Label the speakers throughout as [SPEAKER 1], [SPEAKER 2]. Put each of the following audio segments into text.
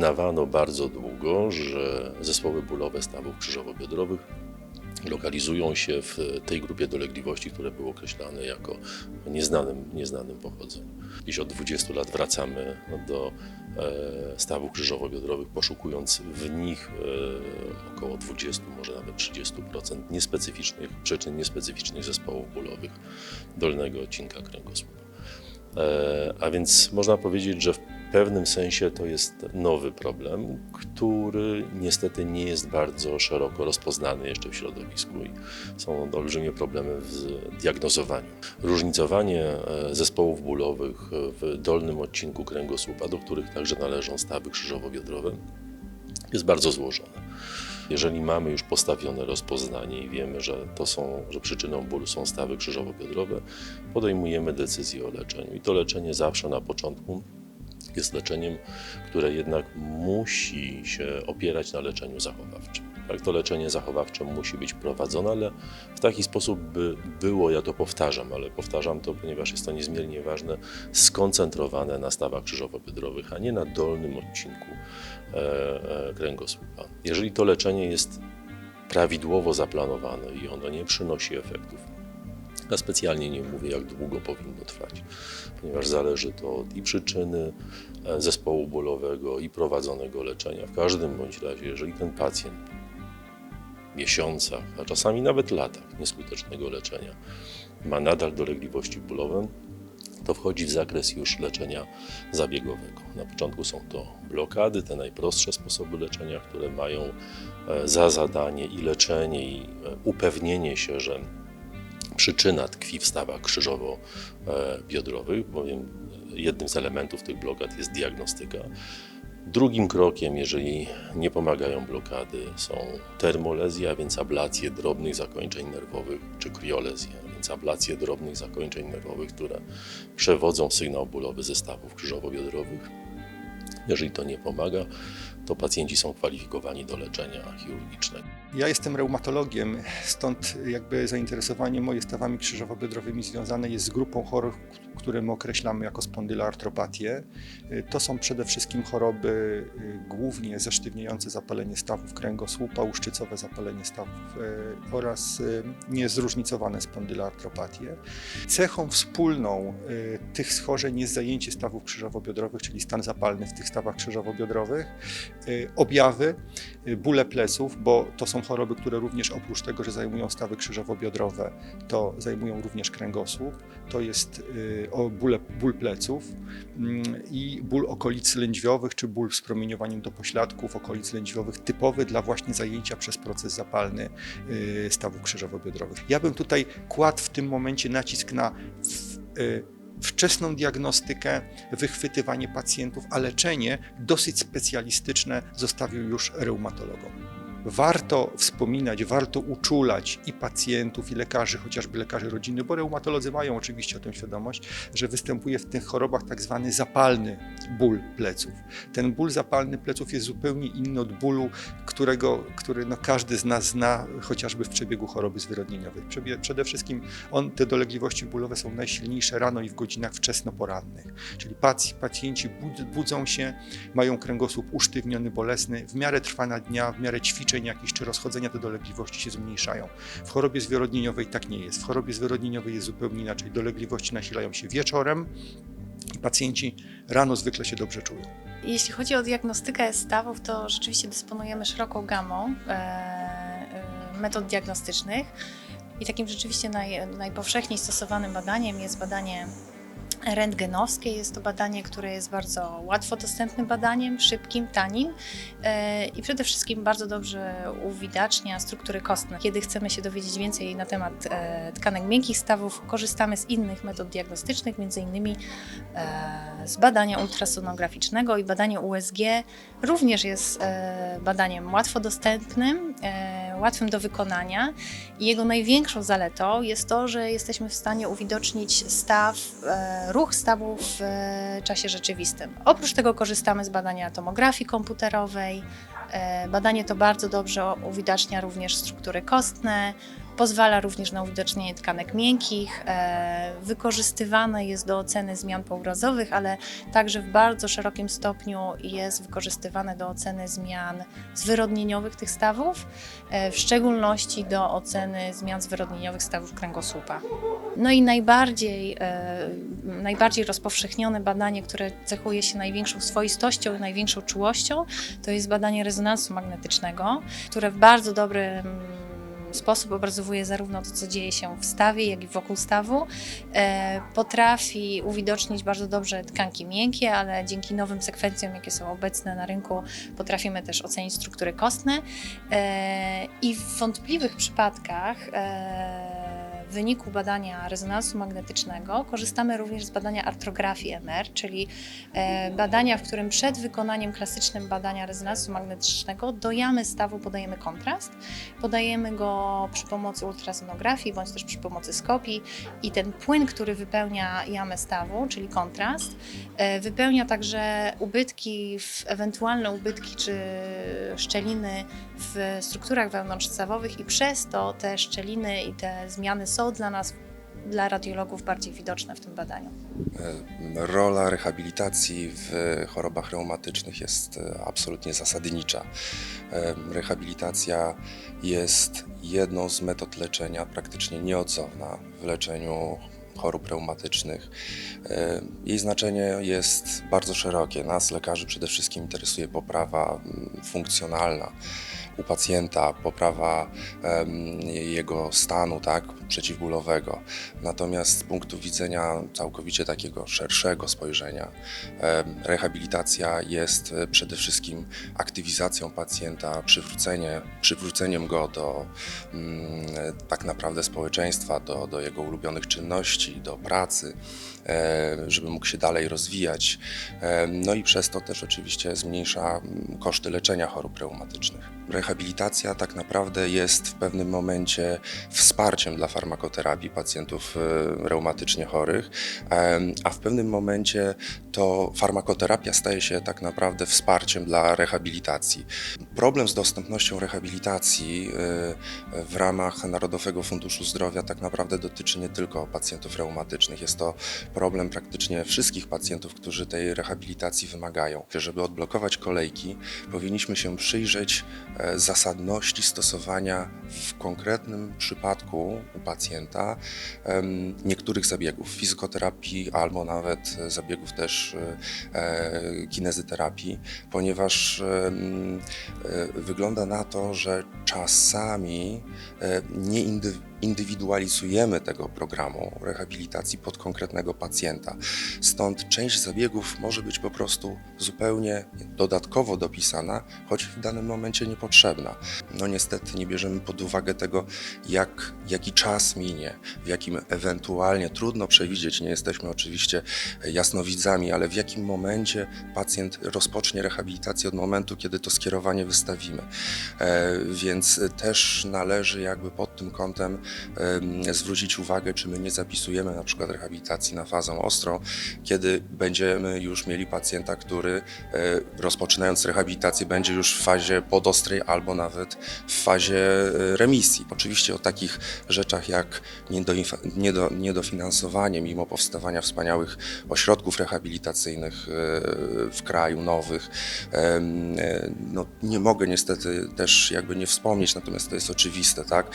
[SPEAKER 1] uznawano bardzo długo, że zespoły bólowe stawów krzyżowo-biodrowych lokalizują się w tej grupie dolegliwości, które były określane jako nieznanym, nieznanym pochodzeniu. Dziś od 20 lat wracamy do e, stawów krzyżowo-biodrowych, poszukując w nich e, około 20, może nawet 30% niespecyficznych przyczyn, niespecyficznych zespołów bólowych dolnego odcinka kręgosłupa. E, A więc można powiedzieć, że w pewnym sensie to jest nowy problem, który niestety nie jest bardzo szeroko rozpoznany jeszcze w środowisku i są olbrzymie problemy w diagnozowaniu. Różnicowanie e, zespołów bólowych w dolnym odcinku kręgosłupa, do których także należą stawy krzyżowo-biodrowe, jest bardzo złożone. Jeżeli mamy już postawione rozpoznanie i wiemy, że to są, że przyczyną bólu są stawy krzyżowo-biodrowe, podejmujemy decyzję o leczeniu. I to leczenie zawsze na początku jest leczeniem, które jednak musi się opierać na leczeniu zachowawczym. Tak, to leczenie zachowawcze musi być prowadzone, ale w taki sposób, by było, ja to powtarzam, ale powtarzam to, ponieważ jest to niezmiernie ważne, skoncentrowane na stawach krzyżowo-biodrowych, a nie na dolnym odcinku e, e, kręgosłupa. Jeżeli to leczenie jest prawidłowo zaplanowane i ono nie przynosi efektów, ja specjalnie nie mówię, jak długo powinno trwać, ponieważ zależy to od i przyczyny e, zespołu bólowego, i prowadzonego leczenia. W każdym bądź razie, jeżeli ten pacjent w miesiącach, a czasami nawet latach nieskutecznego leczenia ma nadal dolegliwości bólowe, to wchodzi w zakres już leczenia zabiegowego. Na początku są to blokady, te najprostsze sposoby leczenia, które mają e, za zadanie i leczenie, i e, upewnienie się, że przyczyna tkwi w stawach krzyżowo-biodrowych, bowiem jednym z elementów tych blokad jest diagnostyka. Drugim krokiem, jeżeli nie pomagają blokady, są termolezje, a więc ablacje drobnych zakończeń nerwowych, czy kriolezje, a więc ablacje drobnych zakończeń nerwowych, które przewodzą sygnał bólowy ze stawów krzyżowo-biodrowych. Jeżeli to nie pomaga, to pacjenci są kwalifikowani do leczenia chirurgicznego.
[SPEAKER 2] Ja jestem reumatologiem, stąd jakby zainteresowanie moje stawami krzyżowo-biodrowymi związane jest z grupą chorób, które my określamy jako spondyloartropatię. To są przede wszystkim choroby y, głównie zesztywniające zapalenie stawów kręgosłupa, łuszczycowe zapalenie stawów y, oraz y, niezróżnicowane spondyloartropatie. Cechą wspólną tych schorzeń jest zajęcie stawów krzyżowo-biodrowych, czyli stan zapalny w tych stawach krzyżowo-biodrowych. Y, Objawy, y, bóle pleców, bo to są choroby, które również oprócz tego, że zajmują stawy krzyżowo-biodrowe, to zajmują również kręgosłup. To jest y, bóle, ból pleców mm, i ból okolic lędźwiowych, czy ból z promieniowaniem do pośladków okolic lędźwiowych, typowy dla właśnie zajęcia przez proces zapalny stawów krzyżowo-biodrowych. Ja bym tutaj kładł w tym momencie nacisk na wczesną diagnostykę, wychwytywanie pacjentów, a leczenie dosyć specjalistyczne zostawił już reumatologom. Warto wspominać, warto uczulać i pacjentów, i lekarzy, chociażby lekarzy rodziny, bo reumatolodzy mają oczywiście o tym świadomość, że występuje w tych chorobach tak zwany zapalny ból pleców. Ten ból zapalny pleców jest zupełnie inny od bólu, którego, który no każdy z nas zna, chociażby w przebiegu choroby zwyrodnieniowej. Przede wszystkim on, te dolegliwości bólowe są najsilniejsze rano i w godzinach wczesnoporannych. Czyli pac- pacjenci bud- budzą się, mają kręgosłup usztywniony, bolesny, w miarę trwania dnia, w miarę ćwiczeń jakichś czy rozchodzenia te dolegliwości się zmniejszają. W chorobie zwyrodnieniowej tak nie jest. W chorobie zwyrodnieniowej jest zupełnie inaczej. Dolegliwości nasilają się wieczorem pacjenci rano zwykle się dobrze czują.
[SPEAKER 3] Jeśli chodzi o diagnostykę stawów, to rzeczywiście dysponujemy szeroką gamą e, e, metod diagnostycznych i takim rzeczywiście naj, najpowszechniej stosowanym badaniem jest badanie rentgenowskie. Jest to badanie, które jest bardzo łatwo dostępnym badaniem, szybkim, tanim e, i przede wszystkim bardzo dobrze uwidacznia struktury kostne. Kiedy chcemy się dowiedzieć więcej na temat e, tkanek miękkich stawów, korzystamy z innych metod diagnostycznych, innymi e, z badania ultrasonograficznego i badanie USG również jest badaniem łatwo dostępnym, łatwym do wykonania i jego największą zaletą jest to, że jesteśmy w stanie uwidocznić staw, e, ruch stawu w e, czasie rzeczywistym. Oprócz tego korzystamy z badania tomografii komputerowej. E, Badanie to bardzo dobrze uwidacznia również struktury kostne, Pozwala również na uwidocznienie tkanek miękkich, e, wykorzystywane jest do oceny zmian pourazowych, ale także w bardzo szerokim stopniu jest wykorzystywane do oceny zmian zwyrodnieniowych tych stawów, e, w szczególności do oceny zmian zwyrodnieniowych stawów kręgosłupa. No i najbardziej, e, najbardziej rozpowszechnione badanie, które cechuje się największą swoistością i największą czułością, to jest badanie rezonansu magnetycznego, które w bardzo dobry mm, sposób obrazowuje zarówno to, co dzieje się w stawie, jak i wokół stawu. E, potrafi uwidocznić bardzo dobrze tkanki miękkie, ale dzięki nowym sekwencjom, jakie są obecne na rynku, potrafimy też ocenić struktury kostne. E, I w wątpliwych przypadkach e, w wyniku badania rezonansu magnetycznego korzystamy również z badania artrografii MR, czyli e, badania, w którym przed wykonaniem klasycznym badania rezonansu magnetycznego do jamy stawu podajemy kontrast. Podajemy go przy pomocy ultrasonografii bądź też przy pomocy skopii i ten płyn, który wypełnia jamę stawu, czyli kontrast, e, wypełnia także ubytki, ewentualne ubytki czy szczeliny w strukturach wewnątrzstawowych i przez to te szczeliny i te zmiany są dla nas, dla radiologów bardziej widoczne w tym badaniu.
[SPEAKER 4] E, Rola rehabilitacji w chorobach reumatycznych jest e, absolutnie zasadnicza. E, Rehabilitacja jest jedną z metod leczenia praktycznie nieodzowna w leczeniu chorób reumatycznych. Jej znaczenie jest bardzo szerokie. Nas, lekarzy, przede wszystkim interesuje poprawa funkcjonalna u pacjenta, poprawa jego stanu tak, przeciwbólowego. Natomiast z punktu widzenia całkowicie takiego szerszego spojrzenia, rehabilitacja jest e, przede wszystkim aktywizacją pacjenta, przywrócenie, przywróceniem go do mm, tak naprawdę społeczeństwa, do, do jego ulubionych czynności, do pracy, e, żeby mógł się dalej rozwijać. E, No i przez to też oczywiście zmniejsza mm, koszty leczenia chorób reumatycznych. Rehabilitacja tak naprawdę jest w pewnym momencie wsparciem dla farmakoterapii pacjentów e, reumatycznie chorych, a w pewnym momencie to farmakoterapia staje się tak naprawdę wsparciem dla rehabilitacji. Problem z dostępnością rehabilitacji e, w ramach Narodowego Funduszu Zdrowia tak naprawdę dotyczy nie tylko pacjentów reumatycznych. Jest to problem praktycznie wszystkich pacjentów, którzy tej rehabilitacji wymagają. Żeby odblokować kolejki, powinniśmy się przyjrzeć e, zasadności stosowania w konkretnym przypadku pacjenta niektórych zabiegów fizykoterapii albo nawet zabiegów też e, kinezyterapii, ponieważ e, wygląda na to, że czasami e, nie indy, indywidualizujemy tego programu rehabilitacji pod konkretnego pacjenta. Stąd część zabiegów może być po prostu zupełnie dodatkowo dopisana, choć w danym momencie niepotrzebna. No niestety nie bierzemy pod uwagę tego, jak, jaki czas minie, w jakim ewentualnie trudno przewidzieć, nie jesteśmy oczywiście jasnowidzami, ale w jakim momencie pacjent rozpocznie rehabilitację od momentu, kiedy to skierowanie wystawimy. E, Więc też należy jakby pod tym kątem em, zwrócić uwagę, czy my nie zapisujemy na przykład rehabilitacji na fazę ostrą, kiedy będziemy już mieli pacjenta, który e, rozpoczynając rehabilitację będzie już w fazie podostrej albo nawet w fazie e, remisji. Oczywiście o takich rzeczach jak niedofinansowanie mimo powstawania wspaniałych ośrodków rehabilitacyjnych e, w kraju, nowych, no, nie mogę niestety też jakby nie wspomnieć, natomiast to jest oczywiste, tak?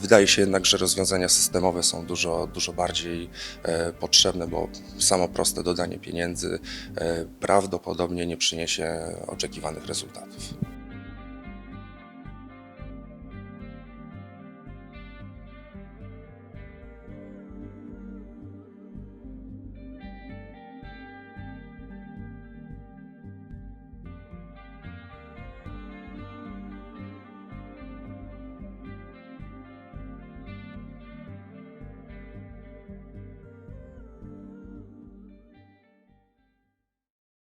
[SPEAKER 4] Wydaje się jednak, że rozwiązania systemowe są dużo, dużo bardziej e, potrzebne, bo samo proste dodanie pieniędzy e, prawdopodobnie nie przyniesie oczekiwanych rezultatów.